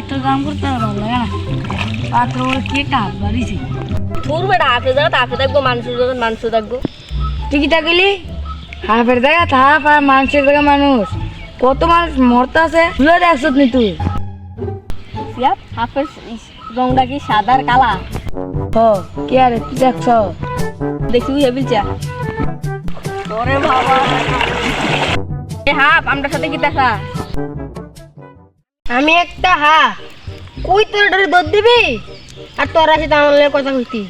পাত্র কাম করতে ভালো লাগে না পাত্র কি একটা বাড়িছে তোর বেটা হাফে জায়গা হাফে থাকব মানুষের জায়গা মানুষ থাকব তুই কি থাকলি হাফের জায়গা হাফ আর মানুষের জায়গা মানুষ কত মানুষ মরতে আছে তুইও দেখছ নি তুই হাফের রংটা কি সাদা কালা কি আরে তুই দেখছ দেখি ওরে বাবা হাফ আমরা সাথে কি দেখা আমি একটা হা। কই তোর ডরে দৌড় দিবি? আর তোর সাথে আমার লগে কথা কইতি।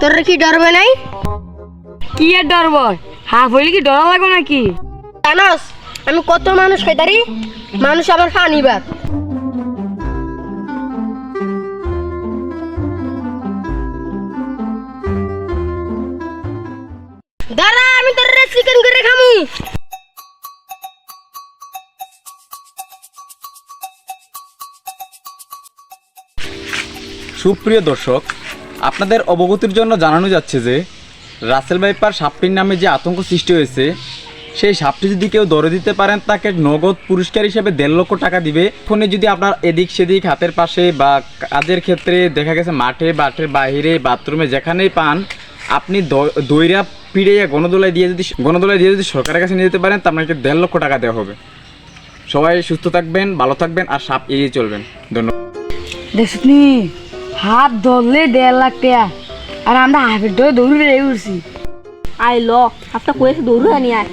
তোর কি ডরবে নাই? কি আর ডর বয় হাফ হইলে কি ডর লাগবে নাকি? জানোস আমি কত মানুষ খাইতারি মানুষ আমার খানি বাদ দাঁড়া আমি তোর চিকেন করে খামু। সুপ্রিয় দর্শক, আপনাদের অবগতির জন্য জানানো যাচ্ছে যে, রাসেল ভাইপার সাপটির নামে যে আতঙ্ক সৃষ্টি হয়েছে, সেই সাপটি যদি কেউ ধরে দিতে পারেন, তাকে নগদ পুরস্কার হিসেবে দেড় লক্ষ টাকা দিবে। ফোনে যদি আপনার এদিক সেদিক হাতের পাশে বা কাজের ক্ষেত্রে দেখা গেছে মাঠে, বাটের বাইরে, বাথরুমে যেখানেই পান, আপনি দ- দইরা পিড়ে গণদোলায় দিয়ে যদি, গণদোলায় দিয়ে যদি সরকারের কাছে নিয়ে যেতে পারেন তা আপনাকে দেড় লক্ষ টাকা দেওয়া হবে। সবাই সুস্থ থাকবেন, ভালো থাকবেন, আর সাপ এড়িয়ে চলবেন। ধন্যবাদ। হাত ধরলে দেড় লাখ টাকা। আর আমরা হাফের ধরে দৌড়ে রেগে উঠছি। আই ল হাফটা কয়েছে দৌড়ু আনি আয়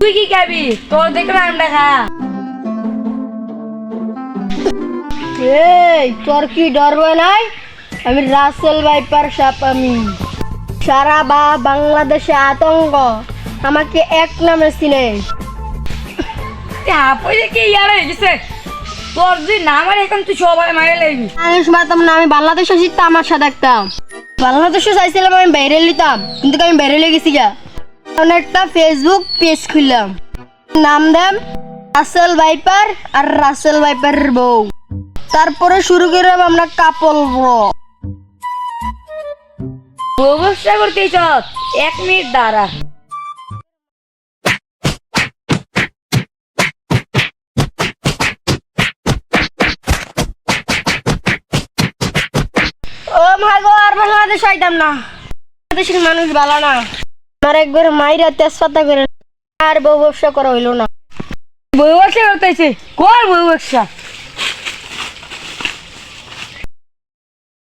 তুই কি খাবি? তোর দেখলে আমরা খা। এই তোর কি ডরবে নাই? আমি রাসেল ভাইপার সাপ আমি। সারা বা বাংলাদেশে আতঙ্ক। আমাকে এক নামে চিনে। হইলে কি ইয়ার হয়ে গেছে তোর যদি না মারে এখন তুই সবাই মারে লাগবি মানুষ মারতাম না আমি বাংলাদেশে জিততে আমার সাথে দেখতাম বাংলাদেশে চাইছিলাম আমি বাইরে নিতাম কিন্তু আমি বাইরে লেগেছি গা। তখন একটা ফেসবুক পেজ খুললাম। নাম দেন রাসেল ভাইপার আর রাসেল ভাইপারের বউ। তারপরে শুরু করলাম আমরা কাপল ব্র ব্যবস্থা করতে এক মিনিট দাঁড়া। মাগো আর বাংলাদেশ আইতাম না। বাংলাদেশের মানুষ ভালো না। আমার একবার মাইরা তেজপাতা করে, আর বউ ব্যবসা করা হইল না। বউ ব্যবসা করতেছে? কর বউ ব্যবসা?